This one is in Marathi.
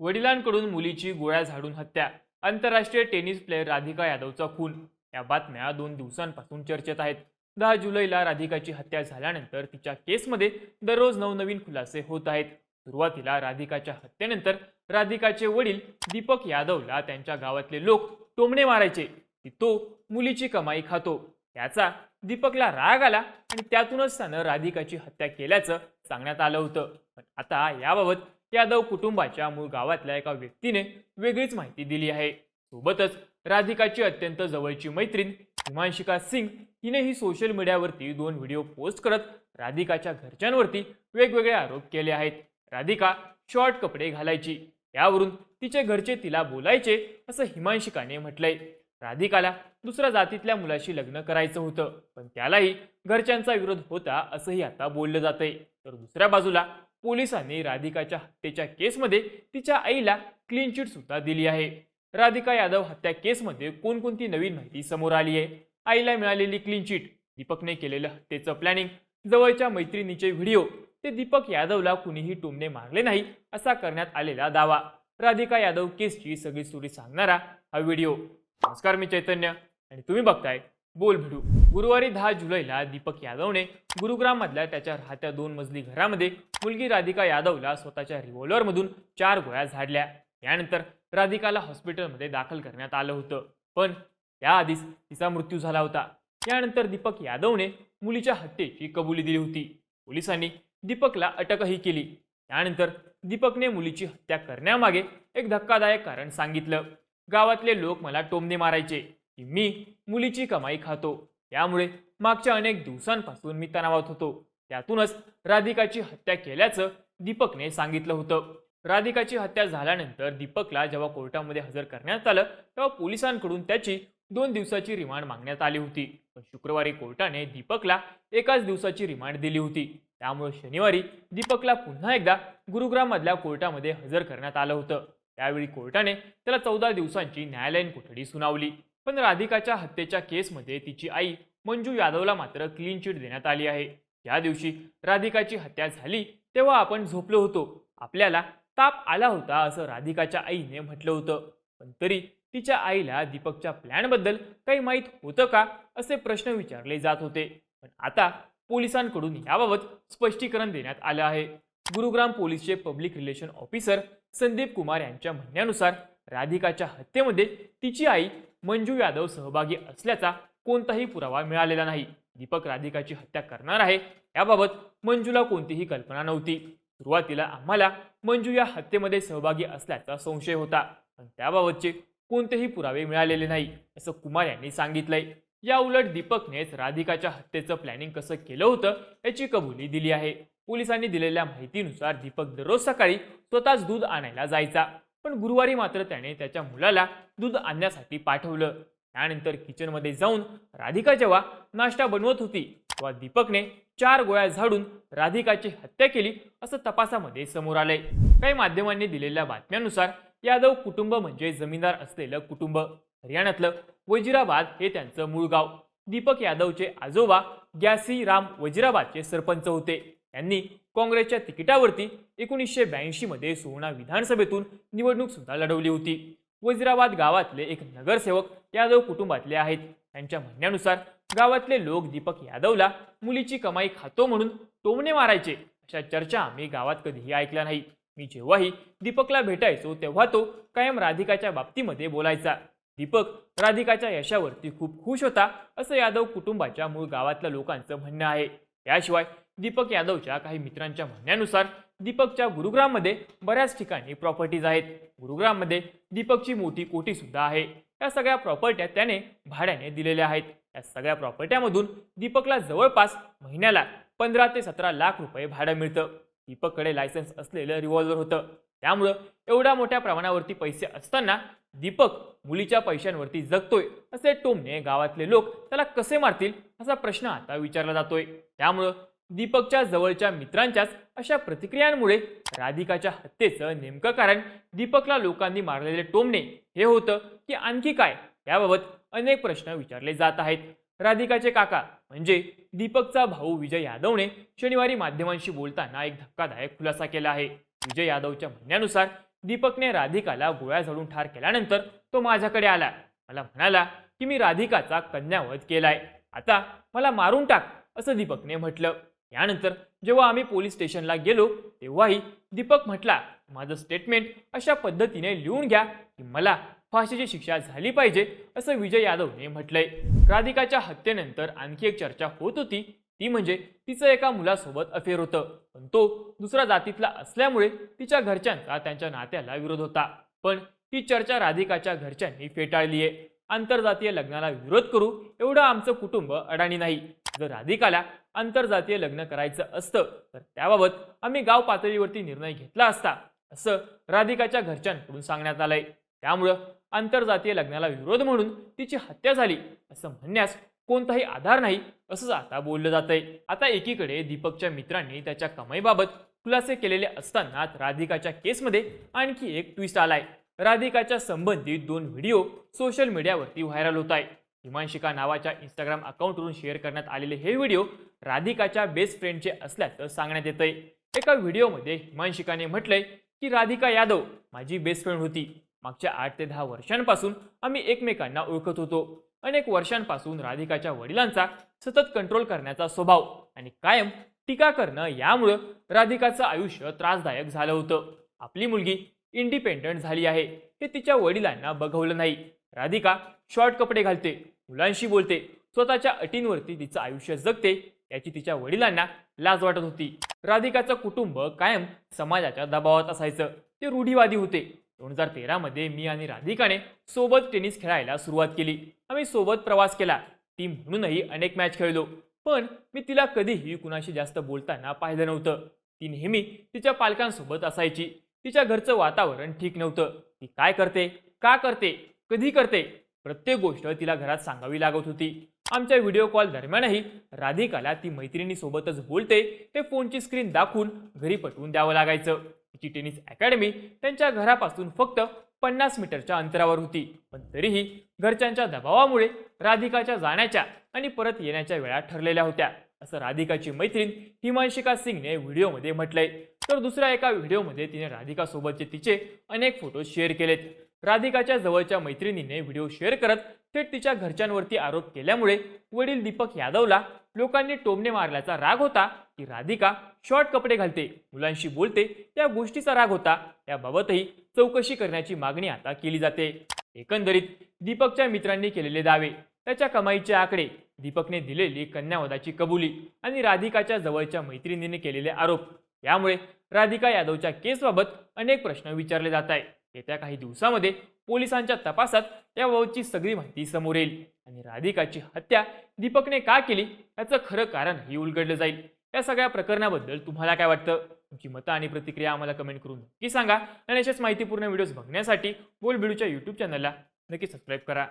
वडिलांकडून मुलीची गोळ्या झाडून हत्या. आंतरराष्ट्रीय टेनिस प्लेअर राधिका यादवचा खून. या बातम्या दोन दिवसांपासून चर्चेत आहेत. दहा जुलैला राधिकाची हत्या झाल्यानंतर तिच्या केसमध्ये दररोज नवनवीन खुलासे होत आहेत. सुरुवातीला राधिकाच्या हत्येनंतर राधिकाचे वडील दीपक यादवला त्यांच्या गावातले लोक टोमणे मारायचे. की तो मुलीची कमाई खातो. त्याचा दीपकला राग आला आणि त्यातूनच त्यानं राधिकाची हत्या केल्याचं सांगण्यात आलं होतं. पण आता याबाबत यादव कुटुंबाच्या मूळ गावातल्या एका व्यक्तीने वेगळीच माहिती दिली आहे. सोबतच राधिकाची अत्यंत जवळची मैत्रीण हिमांशिका सिंग हिनेही सोशल मीडियावरती दोन व्हिडिओ पोस्ट करत राधिकाच्या घरच्यांवरती वेगवेगळे आरोप केले आहेत. राधिका शॉर्ट कपडे घालायची यावरून तिचे घरचे तिला बोलायचे असं हिमांशिकाने म्हटलंय. राधिकाला दुसऱ्या जातीतल्या मुलाशी लग्न करायचं होतं पण त्यालाही घरच्यांचा विरोध होता असंही आता बोललं जातंय. तर दुसऱ्या बाजूला पोलिसांनी राधिकाच्या हत्येच्या केसमध्ये तिच्या आईला क्लीन चिट सुद्धा दिली आहे. राधिका यादव हत्या केसमध्ये कोणकोणती नवीन माहिती समोर आली आहे? आईला मिळालेली क्लीन चिट दीपकने केलेलं हत्येचं प्लॅनिंग जवळच्या मैत्रिणीचे व्हिडिओ ते दीपक यादवला कुणीही टोमणे मारले नाही असा करण्यात आलेला दावा. राधिका यादव केसची सगळी स्टोरी सांगणारा हा व्हिडिओ नमस्कार मी चैतन्य आणि तुम्ही बघताय बोल भिडू गुरुवारी दहा जुलैला दीपक यादवने गुरुग्राममधल्या त्याच्या राहत्या दोन मजली घरामध्ये मुलगी राधिका यादवला स्वतःच्या रिव्हॉल्वरमधून चार गोळ्या झाडल्या. यानंतर राधिकाला हॉस्पिटलमध्ये दाखल करण्यात आलं होतं. पण त्याआधीच तिचा मृत्यू झाला होता. यानंतर दीपक यादवने मुलीच्या हत्येची कबुली दिली होती. पोलिसांनी दीपकला अटकही केली. त्यानंतर दीपकने मुलीची हत्या करण्यामागे एक धक्कादायक कारण सांगितलं. गावातले लोक मला टोमने मारायचे. की मी मुलीची कमाई खातो. त्यामुळे मागच्या अनेक दिवसांपासून मी तणावात होतो. त्यातूनच राधिकाची हत्या केल्याचं दीपकने सांगितलं होतं. राधिकाची हत्या झाल्यानंतर दीपकला जेव्हा कोर्टामध्ये हजर करण्यात आलं तेव्हा पोलिसांकडून त्याची दोन दिवसाची रिमांड मागण्यात आली होती. पण शुक्रवारी कोर्टाने दीपकला एकाच दिवसाची रिमांड दिली होती. त्यामुळे शनिवारी दीपकला पुन्हा एकदा गुरुग्राममधल्या कोर्टामध्ये हजर करण्यात आलं होतं. त्यावेळी कोर्टाने त्याला चौदा दिवसांची न्यायालयीन कोठडी सुनावली. पण राधिकाच्या हत्येच्या केसमध्ये तिची आई मंजू यादवला मात्र क्लीन चिट देण्यात आली आहे. या दिवशी राधिकाची हत्या झाली तेव्हा आपण झोपलो होतो. आपल्याला ताप आला होता असं राधिकाच्या आईने म्हटलं होतं. पण तरी तिच्या आईला दीपकच्या प्लॅनबद्दल काही माहीत होतं का असे प्रश्न विचारले जात होते. पण आता पोलिसांकडून याबाबत स्पष्टीकरण देण्यात आलं आहे. Gurugram पोलीसचे public relation officer Sandeep Kumar यांच्या म्हणण्यानुसार राधिकाच्या हत्येमध्ये तिची आई मंजू यादव सहभागी असल्याचा कोणताही पुरावा मिळालेला नाही. दीपक राधिकाची हत्या करणार आहे याबाबत मंजूला कोणतीही कल्पना नव्हती. सुरुवातीला आम्हाला मंजू या हत्येमध्ये सहभागी असल्याचा संशय होता पण त्याबाबतचे कोणतेही पुरावे मिळालेले नाही असं कुमार यांनी सांगितलंय. या उलट दीपकनेच राधिकाच्या हत्येचं प्लॅनिंग कसं केलं होतं याची कबुली दिली आहे. पोलिसांनी दिलेल्या माहितीनुसार दीपक दररोज सकाळी स्वतःच दूध आणायला जायचा. पण गुरुवारी मात्र त्याने त्याच्या मुलाला दूध आणण्यासाठी पाठवलं. त्यानंतर किचनमध्ये जाऊन राधिका जेव्हा नाश्ता बनवत होती तेव्हा दीपकने चार गोळ्या झाडून राधिकाची हत्या केली असं तपासामध्ये समोर आलंय. काही माध्यमांनी दिलेल्या बातम्यानुसार यादव कुटुंब म्हणजे जमीनदार असलेलं कुटुंब. हरियाणातलं वजिराबाद हे त्यांचं मूळ गाव. दीपक यादवचे आजोबा ग्यासी राम वजिराबादचे सरपंच होते. त्यांनी काँग्रेसच्या तिकिटावरती एकोणीसशे ब्याऐंशीमध्ये मध्ये विधानसभेतून निवडणूक सुद्धा लढवली होती. वजिराबाद गावातले एक नगरसेवक यादव कुटुंबातले आहेत. त्यांच्या म्हणण्यानुसार गावातले लोक दीपक यादवला मुलीची कमाई खातो म्हणून टोमणे मारायचे अशा चर्चा आम्ही गावात कधीही ऐकल्या नाही. मी जेव्हाही दीपकला भेटायचो तेव्हा तो कायम राधिकाच्या बाबतीमध्ये बोलायचा. दीपक राधिकाच्या यशावरती खूप खुश होता असं यादव कुटुंबाच्या मूळ गावातल्या लोकांचं म्हणणं आहे. याशिवाय दीपक यादवच्या काही मित्रांच्या म्हणण्यानुसार दीपकच्या गुरुग्राममध्ये बऱ्याच ठिकाणी प्रॉपर्टीज आहेत. गुरुग्राममध्ये दीपकची मोठी कोटी सुद्धा आहे. या सगळ्या प्रॉपर्ट्या त्याने भाड्याने दिलेल्या आहेत. या सगळ्या प्रॉपर्ट्यामधून दीपकला जवळपास महिन्याला पंधरा ते सतरा लाख रुपये भाडं मिळतं. दीपककडे लायसन्स असलेलं रिव्हॉल्वर होतं. त्यामुळं एवढ्या मोठ्या प्रमाणावरती पैसे असताना दीपक मुलीच्या पैशांवरती जगतोय. असे टोमणे गावातले लोक त्याला कसे मारतील असा प्रश्न आता विचारला जातोय. त्यामुळं दीपकच्या जवळच्या मित्रांच्याच अशा प्रतिक्रियांमुळे राधिकाच्या हत्येचं नेमकं कारण दीपकला लोकांनी मारलेले टोमणे. हे होतं की आणखी काय? याबाबत अनेक प्रश्न विचारले जात आहेत. राधिकाचे काका म्हणजे दीपकचा भाऊ विजय यादवने शनिवारी माध्यमांशी बोलताना एक धक्कादायक खुलासा केला आहे. विजय यादवच्या म्हणण्यानुसार दीपकने राधिकाला गोळ्या झाडून ठार केल्यानंतर तो माझ्याकडे आला. मला म्हणाला की मी राधिकाचा कन्यावध केलाय. आता मला मारून टाक असं दीपकने म्हटलं. यानंतर जेव्हा आम्ही पोलीस स्टेशनला गेलो तेव्हाही दीपक म्हटला माझं स्टेटमेंट अशा पद्धतीने लिहून घ्या की मला फाशीची शिक्षा झाली पाहिजे असं विजय यादवने म्हटलंय. राधिकाच्या हत्येनंतर आणखी एक चर्चा होत होती. ती म्हणजे तिचं एका मुलासोबत अफेअर होतं. पण तो दुसऱ्या जातीतला असल्यामुळे तिच्या घरच्यांचा त्यांच्या नात्याला विरोध होता. पण ही चर्चा राधिकाच्या घरच्यांनी फेटाळली आहे आंतरजातीय लग्नाला विरोध करू एवढं आमचं कुटुंब अडाणी नाही. जर राधिकाला आंतरजातीय लग्न करायचं असतं तर त्याबाबत आम्ही गाव पातळीवरती निर्णय घेतला असता असं राधिकाच्या घरच्यांकडून सांगण्यात आलंय. त्यामुळं आंतरजातीय लग्नाला विरोध म्हणून तिची हत्या झाली असं म्हणण्यास कोणताही आधार नाही असंच आता बोललं जातंय. आता एकीकडे दीपकच्या मित्रांनी त्याच्या कमाईबाबत खुलासे केलेले असतानाच राधिकाच्या केसमध्ये आणखी एक ट्विस्ट आलाय. राधिकाच्या संबंधित दोन व्हिडिओ सोशल मीडियावरती व्हायरल होत आहे हिमांशिका नावाच्या इंस्टाग्राम अकाउंटवरून शेअर करण्यात आलेले हे व्हिडिओ राधिकाच्या बेस्ट फ्रेंडचे असल्याचं सांगण्यात येतंय. एका व्हिडिओमध्ये हिमांशिकाने म्हटलंय की राधिका यादव माझी बेस्ट फ्रेंड होती. मागच्या आठ ते दहा वर्षांपासून आम्ही एकमेकांना ओळखत होतो. अनेक वर्षांपासून राधिकाच्या वडिलांचा सतत कंट्रोल करण्याचा स्वभाव आणि कायम टीका करणं यामुळं राधिकाचं आयुष्य त्रासदायक झालं होतं. आपली मुलगी इंडिपेंडंट झाली आहे. हे तिच्या वडिलांना बघवलं नाही. राधिका शॉर्ट कपडे घालते. मुलांशी बोलते. स्वतःच्या अटींवरती तिचं आयुष्य जगते. याची तिच्या वडिलांना लाज वाटत होती. राधिकाचं कुटुंब कायम समाजाच्या दबावात असायचं. ते रूढीवादी होते. दोन हजार तेरामध्ये मी आणि राधिकाने सोबत टेनिस खेळायला सुरुवात केली. आम्ही सोबत प्रवास केला. टीम म्हणूनही अनेक मॅच खेळलो. पण मी तिला कधीही कुणाशी जास्त बोलताना पाहिलं नव्हतं. ती नेहमी तिच्या पालकांसोबत असायची. तिच्या घरचं वातावरण ठीक नव्हतं. ती काय करते? का करते? कधी करते? प्रत्येक गोष्ट तिला घरात सांगावी लागत होती. आमच्या व्हिडिओ कॉल दरम्यानही राधिकाला ती मैत्रिणीसोबतच बोलते ते फोनची स्क्रीन दाखवून घरी पटवून द्यावं लागायचं. तिची टेनिस अकॅडमी त्यांच्या घरापासून फक्त पन्नास मीटरच्या अंतरावर होती. पण तरीही घरच्यांच्या दबावामुळे राधिकाच्या जाण्याच्या आणि परत येण्याच्या वेळा ठरलेल्या होत्या. असं राधिकाची मैत्रीण हिमांशिका सिंगने व्हिडिओमध्ये म्हटलंय. तर दुसऱ्या एका व्हिडिओमध्ये तिने राधिकासोबतचे तिचे अनेक फोटो शेअर केलेत. राधिकाच्या जवळच्या मैत्रिणीने व्हिडिओ शेअर करत थेट तिच्या घरच्यांवरती आरोप केल्यामुळे वडील दीपक यादवला लोकांनी टोमणे मारल्याचा राग होता की राधिका शॉर्ट कपडे घालते मुलांशी बोलते त्या गोष्टीचा राग होता. याबाबतही चौकशी करण्याची मागणी आता केली जाते. एकंदरीत दीपकच्या मित्रांनी केलेले दावे त्याच्या कमाईचे आकडे दीपकने दिलेली कन्यावदाची कबुली आणि राधिकाच्या जवळच्या मैत्रिणीने केलेले आरोप यामुळे राधिका यादवच्या केसबाबत अनेक प्रश्न विचारले जात आहेत. येत्या काही दिवसामध्ये पोलिसांच्या तपासात याबाबतची सगळी माहिती समोर येईल आणि राधिकाची हत्या दीपकने का केली याचं खरं कारण हे उलगडलं जाईल. या सगळ्या प्रकरणाबद्दल तुम्हाला काय वाटतं? तुमची मतं आणि प्रतिक्रिया आम्हाला कमेंट करून नक्की सांगा. आणि अशाच माहितीपूर्ण व्हिडिओज बघण्यासाठी बोल बिडूच्या यूट्यूब चॅनलला नक्की सबस्क्राईब करा.